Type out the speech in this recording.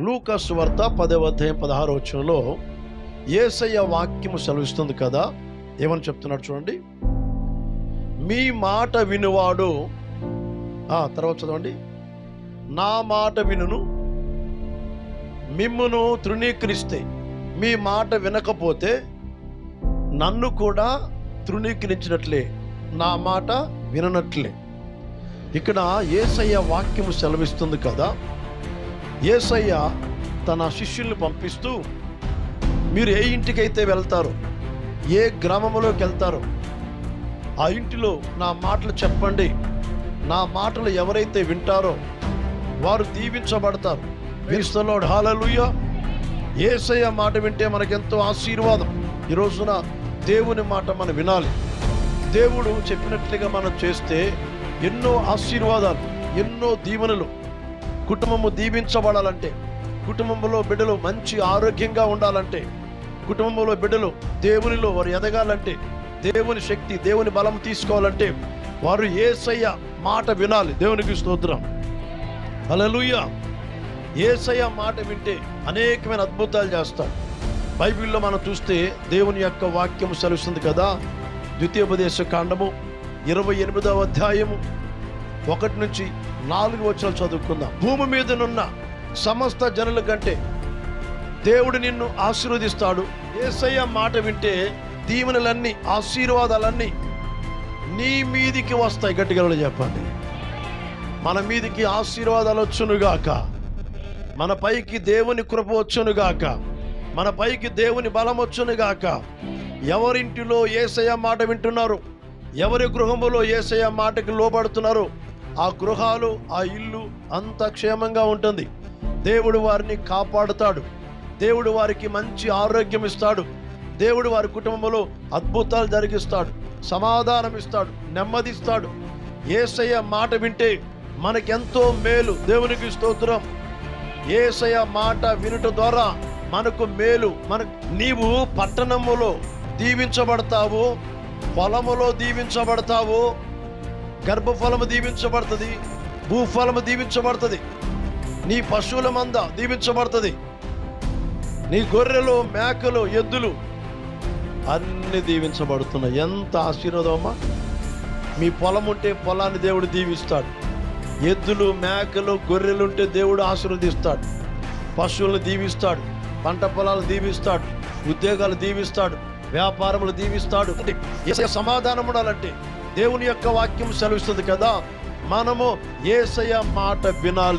లూకస్ వార్త పదవ అధ్యాయం పదహారు వచ్చంలో ఏసయ్య వాక్యము సెలవిస్తుంది కదా? ఏమని చెప్తున్నాడు చూడండి. మీ మాట వినువాడు. ఆ, తర్వాత చదవండి. నా మాట వినును. మిమ్మును తృణీకరిస్తే మీ మాట వినకపోతే నన్ను కూడా తృణీకరించినట్లే నా మాట విననట్లే. ఇక్కడ ఏసయ్య వాక్యము సెలవిస్తుంది కదా? ఏసయ్య తన శిష్యుల్ని పంపిస్తూ మీరు ఏ ఇంటికైతే వెళ్తారో ఏ గ్రామంలోకి వెళ్తారో ఆ ఇంటిలో నా మాటలు చెప్పండి. నా మాటలు ఎవరైతే వింటారో వారు దీవించబడతారు. వీరిస్తలో హాలలుయ ఏసయ్య మాట వింటే మనకెంతో ఆశీర్వాదం. ఈ రోజున దేవుని మాట మనం వినాలి. దేవుడు చెప్పినట్లుగా మనం చేస్తే ఎన్నో ఆశీర్వాదాలు ఎన్నో దీవెనలు కుటుంబము దీవించబడాలంటే కుటుంబంలో బిడ్డలు మంచి ఆరోగ్యంగా ఉండాలంటే కుటుంబంలో బిడ్డలు దేవునిలో వారు ఎదగాలంటే దేవుని శక్తి దేవుని బలం తీసుకోవాలంటే వారు ఏసయ్య మాట వినాలి. దేవునికి స్తోత్రం. అలలుయ్య ఏసయ్య మాట వింటే అనేకమైన అద్భుతాలు చేస్తాడు బైబిల్లో మనం చూస్తే దేవుని యొక్క వాక్యం సెలవుస్తుంది కదా. ద్వితీయోపదేశ కాండము ఇరవై ఎనిమిదవ అధ్యాయము ఒకటి నుంచి నాలుగు వచ్చిన చదువుకుందాం. భూమి మీదనున్న సమస్త జనుల కంటే దేవుడు నిన్ను ఆశీర్వదిస్తాడు. ఏసయ్య మాట వింటే దీవెనలన్నీ ఆశీర్వాదాలన్నీ నీ మీదికి వస్తాయి. గట్టిగా చెప్పండి. మన మీదికి ఆశీర్వాదాలు వచ్చునుగాక. మన పైకి దేవుని కృప వచ్చునుగాక. మన పైకి దేవుని బలం వచ్చునుగాక. ఎవరింటిలో ఏసయ్య మాట వింటున్నారు? ఎవరి గృహములో ఏసయ్య మాటకి లోబడుతున్నారు? ఆ గృహాలు ఆ ఇల్లు అంత క్షేమంగా ఉంటుంది. దేవుడు వారిని కాపాడుతాడు. దేవుడు వారికి మంచి ఆరోగ్యం ఇస్తాడు. దేవుడు వారి కుటుంబంలో అద్భుతాలు జరిగిస్తాడు. సమాధానం ఇస్తాడు. నెమ్మదిస్తాడు. ఏసయ్య మాట వింటే మనకెంతో మేలు. దేవునికి స్తోత్రం. ఏసయ మాట వినుట ద్వారా మనకు మేలు. మన నీవు పట్టణములో దీవించబడతావు పొలములో దీవించబడతావు గర్భఫలము దీవించబడుతుంది భూఫలము దీవించబడుతుంది నీ పశువుల మంద దీవించబడుతుంది నీ గొర్రెలు మేకలు ఎద్దులు అన్ని దీవించబడుతున్నాయి. ఎంత ఆశీర్వదమ్మా మీ పొలం ఉంటే పొలాన్ని దేవుడు దీవిస్తాడు. ఎద్దులు మేకలు గొర్రెలు ఉంటే దేవుడు ఆశీర్వదిస్తాడు. పశువులను దీవిస్తాడు పంట పొలాలు దీవిస్తాడు ఉద్యోగాలు దీవిస్తాడు వ్యాపారములు దీవిస్తాడు. సమాధానం ఉండాలంటే దేవుని యొక్క వాక్యం సెలవిస్తుంది కదా. మనము ఏసయ మాట వినాలి.